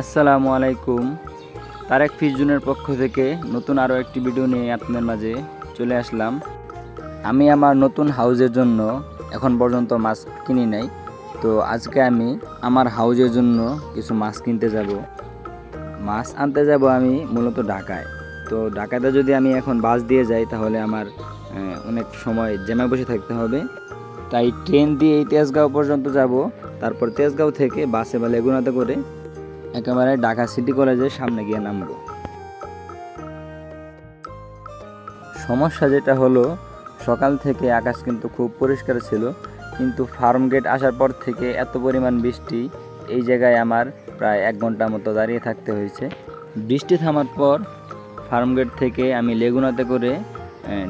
আসসালামু আলাইকুম। তারেক ফিজুনের পক্ষ থেকে নতুন আরও একটি ভিডিও নিয়ে আপনাদের মাঝে চলে আসলাম। আমি আমার নতুন হাউজের জন্য এখন পর্যন্ত মাছ কিনি নাই। তো আজকে আমি আমার হাউজের জন্য কিছু মাছ কিনতে যাব। মাছ আনতে যাব আমি মূলত ঢাকায়। তো ঢাকাতে যদি আমি এখন বাস দিয়ে যাই তাহলে আমার অনেক সময় জেমে বসে থাকতে হবে। তাই ট্রেন দিয়ে এই তেজগাঁও পর্যন্ত যাব। তারপর তেজগাঁও থেকে বাসে বা লেগুনাতে করে একেবারে ঢাকা সিটি কলেজের সামনে গিয়ে নামবো। সমস্যা যেটা হলো, সকাল থেকে আকাশ কিন্তু খুব পরিষ্কার ছিল, কিন্তু ফার্ম গেট আসার পর থেকে এত পরিমাণ বৃষ্টি, এই জায়গায় আমার প্রায় এক ঘণ্টা মতো দাঁড়িয়ে থাকতে হয়েছে। বৃষ্টি থামার পর ফার্ম গেট থেকে আমি লেগুনাতে করে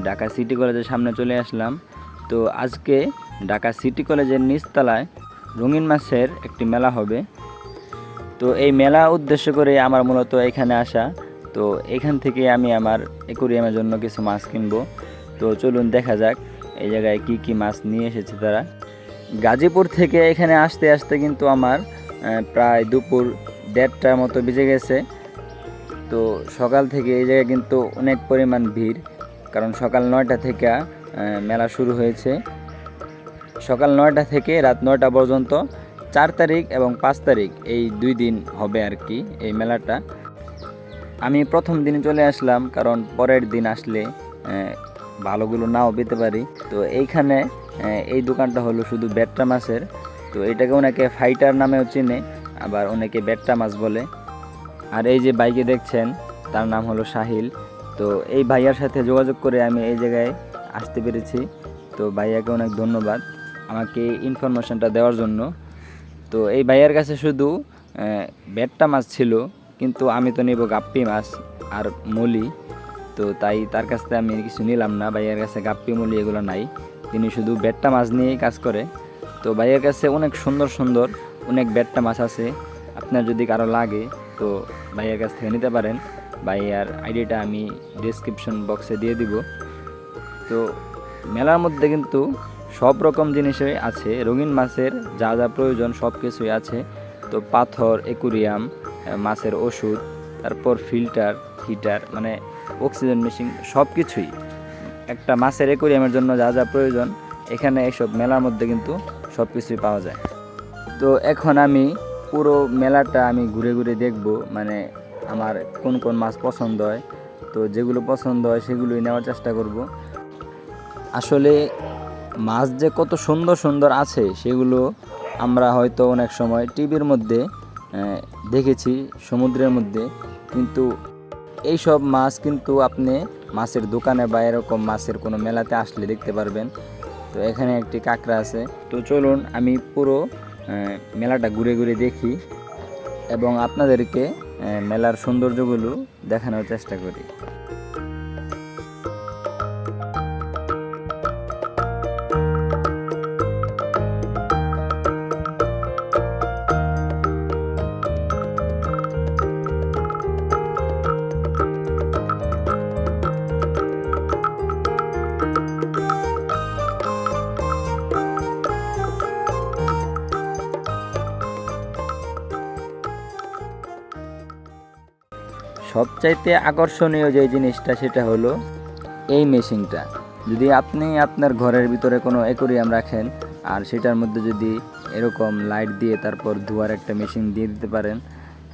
ঢাকা সিটি কলেজের সামনে চলে আসলাম। তো আজকে ঢাকা সিটি কলেজের নিচতলায় রঙিন মাছের একটি মেলা হবে। তো এই মেলা উদ্দেশ্য করে আমার মূলত এখানে আসা। তো এখান থেকে আমি আমার একুরিয়ামের জন্য কিছু মাছ কিনবো। তো চলুন দেখা যাক, এই জায়গায় কি কি মাছ নিয়ে এসেছে তারা। গাজীপুর থেকে এখানে আসতে আসতে কিন্তু আমার প্রায় দুপুর দেড়টার মতো বেজে গেছে। তো সকাল থেকে এই জায়গায় কিন্তু অনেক পরিমাণ ভিড়, কারণ সকাল নয়টা থেকে মেলা শুরু হয়েছে। সকাল নয়টা থেকে রাত নয়টা পর্যন্ত চার তারিখ এবং পাঁচ তারিখ এই দুই দিন হবে আর কি এই মেলাটা। আমি প্রথম দিনে চলে আসলাম কারণ পরের দিন আসলে ভালোগুলো নাও পেতে পারি। তো এইখানে এই দোকানটা হলো শুধু বেট্টা মাছের। তো এটাকে অনেকে ফাইটার নামেও চিনে, আবার অনেকে বেট্টা মাছ বলে। আর এই যে বাইকে দেখছেন, তার নাম হলো সাহিল। তো এই ভাইয়ার সাথে যোগাযোগ করে আমি এই জায়গায় আসতে পেরেছি। তো ভাইয়াকে অনেক ধন্যবাদ আমাকে ইনফরমেশনটা দেওয়ার জন্য। তো এই ভাইয়ার কাছে শুধু বেট্টা মাছ ছিল, কিন্তু আমি তো নেব গাপ্পি মাছ আর মলি। তো তাই তার কাছ থেকে আমি কিছু নিলাম না, ভাইয়ার কাছে গাপ্পি, মলি এগুলো নাই। তিনি শুধু বেট্টা মাছ নিয়েই কাজ করে। তো ভাইয়ের কাছে অনেক সুন্দর সুন্দর অনেক বেট্টা মাছ আছে। আপনার যদি কারও লাগে, তো ভাইয়ের কাছ থেকে নিতে পারেন। ভাইয়ার আইডিটা আমি ডিসক্রিপশন বক্সে দিয়ে দিব। তো মেলার মধ্যে কিন্তু সব রকম জিনিসই আছে, রঙিন মাছের যা যা প্রয়োজন সব কিছুই আছে। তো পাথর, একুরিয়াম মাছের ওষুধ, তারপর ফিল্টার, হিটার মানে অক্সিজেন মেশিন সব কিছুই। একটা মাছের একুরিয়ামের জন্য যা যা প্রয়োজন, এখানে এইসব মেলার মধ্যে কিন্তু সব কিছুই পাওয়া যায়। তো এখন আমি পুরো মেলাটা আমি ঘুরে ঘুরে দেখব মানে আমার কোন কোন মাছ পছন্দ হয়। তো যেগুলো পছন্দ হয় সেগুলোই নেওয়ার চেষ্টা করব। আসলে মাছ যে কত সুন্দর সুন্দর আছে, সেগুলো আমরা হয়তো অনেক সময় টিভির মধ্যে দেখেছি, সমুদ্রের মধ্যে। কিন্তু এই সব মাছ কিন্তু আপনি মাছের দোকানে বা এরকম মাছের কোনো মেলাতে আসলে দেখতে পারবেন। তো এখানে একটি কাঁকড়া আছে। তো চলুন আমি পুরো মেলাটা ঘুরে ঘুরে দেখি এবং আপনাদেরকে মেলার সৌন্দর্যগুলো দেখানোর চেষ্টা করি। সবচাইতে আকর্ষণীয় যে জিনিসটা সেটা হলো এই মেশিনটা। যদি আপনি আপনার ঘরের ভিতরে কোনো অ্যাকোরিয়াম রাখেন আর সেটার মধ্যে যদি এরকম লাইট দিয়ে তারপর ধোয়ার একটা মেশিন দিয়ে দিতে পারেন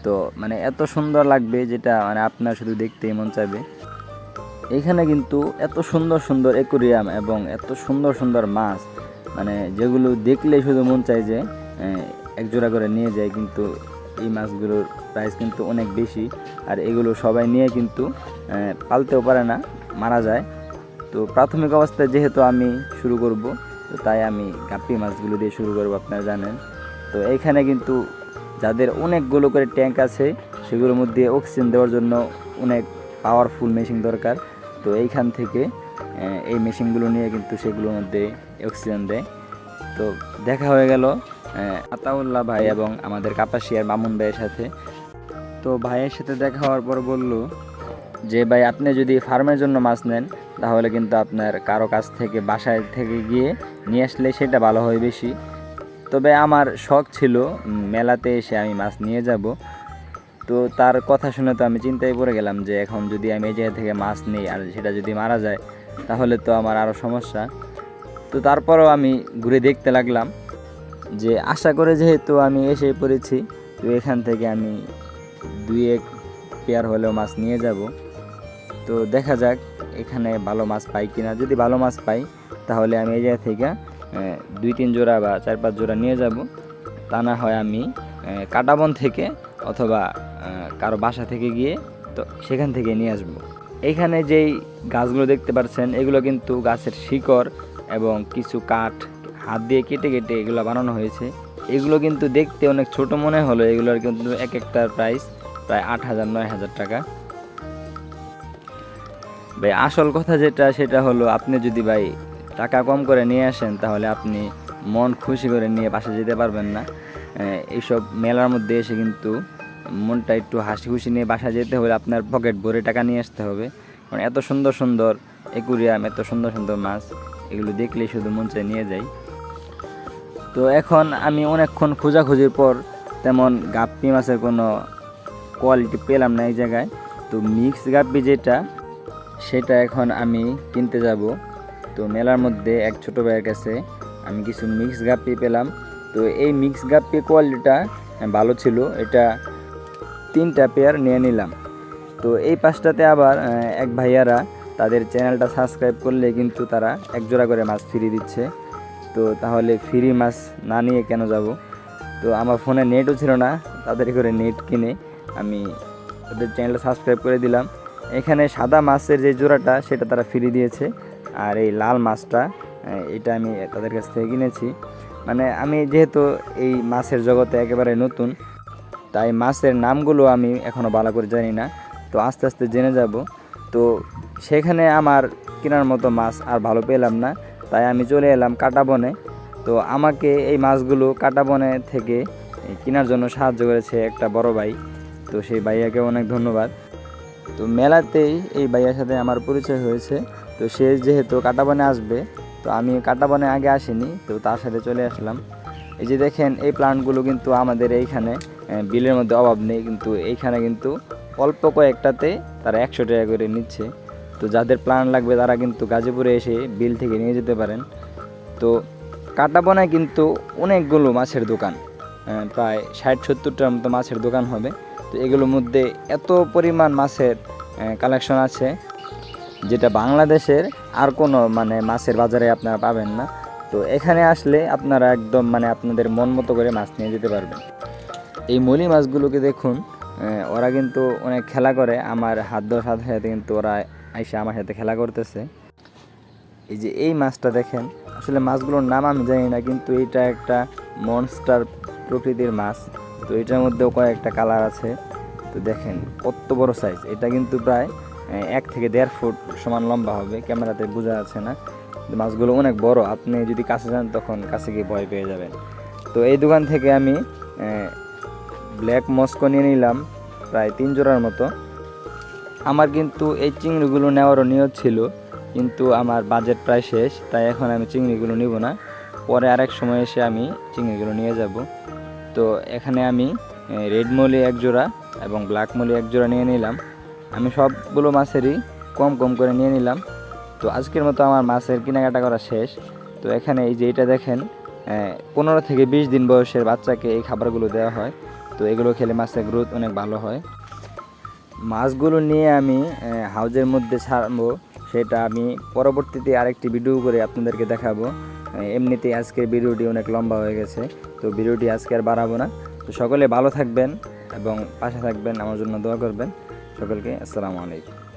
তো মানে এত সুন্দর লাগবে যেটা মানে আপনার শুধু দেখতেই মন চাইবে। এখানে কিন্তু এত সুন্দর সুন্দর অ্যাকোরিয়াম এবং এত সুন্দর সুন্দর মাছ মানে যেগুলো দেখলে শুধু মন চায় যে আহ, এক করে নিয়ে যায় কিন্তু এই মাছগুলোর প্রাইস কিন্তু অনেক বেশি। আর এগুলো সবাই নিয়ে কিন্তু পালতেও পারে না, মারা যায়। তো প্রাথমিক অবস্থায় যেহেতু আমি শুরু করব, তো তাই আমি গাপ্পি মাছগুলো দিয়ে শুরু করব, আপনারা জানেন। তো এইখানে কিন্তু যাদের অনেকগুলো করে ট্যাঙ্ক আছে, সেগুলোর মধ্যে অক্সিজেন দেওয়ার জন্য অনেক পাওয়ারফুল মেশিন দরকার। তো এইখান থেকে এই মেশিনগুলো নিয়ে কিন্তু সেগুলোর মধ্যে অক্সিজেন দেয়। তো দেখা হয়ে গেল আতাউল্লাহ ভাই এবং আমাদের কাপাসিয়ার মামুন ভাইয়ের সাথে। তো ভাইয়ের সাথে দেখা হওয়ার পর বলল যে, ভাই, আপনি যদি ফার্মের জন্য মাছ নেন, তাহলে কিন্তু আপনার কারও কাছ থেকে বাসায় থেকে গিয়ে নিয়ে আসলে সেটা ভালো হয় বেশি। তবে আমার শখ ছিল মেলাতে এসে আমি মাছ নিয়ে যাব। তো তার কথা শুনে তো আমি চিন্তায় পড়ে গেলাম যে, এখন যদি আমি এই জায়গা থেকে মাছ নিই আর সেটা যদি মারা যায়, তাহলে তো আমার আরও সমস্যা। তো তারপরও আমি ঘুরে দেখতে লাগলাম। যে আশা করে যেহেতু আমি এসে পড়েছি, তো এখান থেকে আমি দুই এক পেয়ার হলেও মাছ নিয়ে যাব। তো দেখা যাক এখানে ভালো মাছ পাই কিনা। যদি ভালো মাছ পাই, তাহলে আমি এই জায়গা থেকে দুই তিন জোড়া বা চার পাঁচ জোড়া নিয়ে যাব। তা না হয় আমি কাটাবন থেকে অথবা কারও বাসা থেকে গিয়ে তো সেখান থেকে নিয়ে আসব। এখানে যেই গাছগুলো দেখতে পাচ্ছেন, এগুলো কিন্তু গাছের শিকড় এবং কিছু কাঠ হাত দিয়ে কেটে কেটে এগুলো বানানো হয়েছে। এগুলো কিন্তু দেখতে অনেক ছোট মনে হলো, এগুলোর কিন্তু এক একটার প্রাইস প্রায় আট হাজার, নয় হাজার টাকা। ভাই, আসল কথা যেটা, সেটা হলো আপনি যদি ভাই টাকা কম করে নিয়ে আসেন, তাহলে আপনি মন খুশি করে নিয়ে বাসা যেতে পারবেন না। এইসব মেলার মধ্যে এসে কিন্তু মনটা একটু হাসি খুশি নিয়ে বাসা যেতে হলে আপনার পকেট ভরে টাকা নিয়ে আসতে হবে। কারণ এত সুন্দর সুন্দর একুরিয়াম এত সুন্দর সুন্দর মাছ, এগুলো দেখলেই শুধু মন চায় নিয়ে যাই। তো এখন আমি অনেকক্ষণ খোঁজাখুঁজির পর তেমন গাপ্পি মাছের কোনো কোয়ালিটি পেলাম না এই জায়গায়। তো মিক্স গাপ্পি যেটা, সেটা এখন আমি কিনতে যাব। তো মেলার মধ্যে এক ছোটো ভাইয়ের কাছে আমি কিছু মিক্স গাপ্পি পেলাম। তো এই মিক্স গাপ্পি কোয়ালিটিটা ভালো ছিল, এটা তিনটা পেয়ার নিয়ে নিলাম। তো এই পাঁচটাতে আবার এক ভাইয়ারা তাদের চ্যানেলটা সাবস্ক্রাইব করলে কিন্তু তারা এক জোড়া করে মাছ ফিরিয়ে দিচ্ছে। তো তাহলে ফ্রি মাছ না নিয়ে কেন যাব? তো আমার ফোনে নেটও ছিল না, তাদের করে নেট কিনে আমি তাদের চ্যানেলটা সাবস্ক্রাইব করে দিলাম। এখানে সাদা মাছের যে জোড়াটা, সেটা তারা ফ্রি দিয়েছে। আর এই লাল মাছটা এটা আমি তাদের কাছ থেকে কিনেছি। মানে আমি যেহেতু এই মাছের জগতে একেবারে নতুন, তাই মাছের নামগুলো আমি এখনও ভালো করে জানি না। তো আস্তে আস্তে জেনে যাব। তো সেখানে আমার কেনার মতো মাছ আর ভালো পেলাম না। তাই আমি চলে এলাম কাটাবনে তো আমাকে এই মাছগুলো কাটাবনে থেকে কেনার জন্য সাহায্য করেছে একটা বড় ভাই। তো সেই ভাইয়াকে অনেক ধন্যবাদ। তো মেলাতেই এই ভাইয়ার সাথে আমার পরিচয় হয়েছে। তো সে যেহেতু কাটাবনে আসবে, তো আমি কাটাবনে আগে আসিনি, তো তার সাথে চলে আসলাম। এই যে দেখেন, এই প্লান্টগুলো কিন্তু আমাদের এইখানে বিলের মধ্যে অভাব নেই, কিন্তু এইখানে কিন্তু অল্প কয়েকটাতে তারা একশো টাকা করে নিচ্ছে। তো যাদের প্ল্যান লাগবে তারা কিন্তু গাজীপুরে এসে বিল থেকে নিয়ে যেতে পারেন। তো কাটাবনায় কিন্তু অনেকগুলো মাছের দোকান প্রায় ষাট সত্তরটার মতো মাছের দোকান হবে। তো এগুলোর মধ্যে এত পরিমাণ মাছের কালেকশন আছে যেটা বাংলাদেশের আর কোনো মানে মাছের বাজারে আপনারা পাবেন না। তো এখানে আসলে আপনারা একদম মানে আপনাদের মন মতো করে মাছ নিয়ে যেতে পারবেন। এই মলি মাছগুলোকে দেখুন ওরা কিন্তু অনেক খেলা করে। আমার হাত ধোয়ার সাথে সাথে কিন্তু ওরা এসে আমার সাথে খেলা করতেছে। এই যে এই মাছটা দেখেন, আসলে মাছগুলোর নাম আমি জানি না, কিন্তু এটা একটা মনস্টার প্রকৃতির মাছ। তো এটার মধ্যেও কয়েকটা কালার আছে। তো দেখেন কত বড় সাইজ এটা কিন্তু প্রায় এক থেকে দেড় ফুট সমান লম্বা হবে, ক্যামেরাতে বোঝা যাচ্ছে না। মাছগুলো অনেক বড়, আপনি যদি কাছে যান তখন কাছে গিয়ে ভয় পেয়ে যাবেন। তো এই দোকান থেকে আমি ব্ল্যাক মস্কো নিয়ে নিলাম, প্রায় তিন জোড়ার মতো। আমার কিন্তু এই চিংড়িগুলো নেওয়ারও নিয়ত ছিল, কিন্তু আমার বাজেট প্রায় শেষ, তাই এখন আমি চিংড়িগুলো নিব না। পরে আরেক সময় এসে আমি চিংড়িগুলো নিয়ে যাব। তো এখানে আমি রেড মলি এক জোড়া এবং ব্ল্যাক মলি এক জোড়া নিয়ে নিলাম। আমি সবগুলো মাছেরই কম কম করে নিয়ে নিলাম। তো আজকের মতো আমার মাছের কেনাকাটা করা শেষ। তো এখানে এই যে এটা দেখেন পনেরো থেকে বিশ দিন বয়সের বাচ্চাকে এই খাবারগুলো দেওয়া হয়। তো এগুলো খেলে মাছের গ্রোথ অনেক ভালো হয়। মাছগুলো নিয়ে আমি হাউজের মধ্যে ছাড়বো। সেটা আমি পরবর্তীতে আরেকটি ভিডিও করে আপনাদেরকে দেখাবো। এমনিতে আজকের ভিডিওটি অনেক লম্বা হয়ে গেছে, তো ভিডিওটি আজকে আর বাড়াবো না। তো সকলে ভালো থাকবেন এবং পাশে থাকবেন, আমার জন্য দোয়া করবেন। সকলকে আসসালামু আলাইকুম।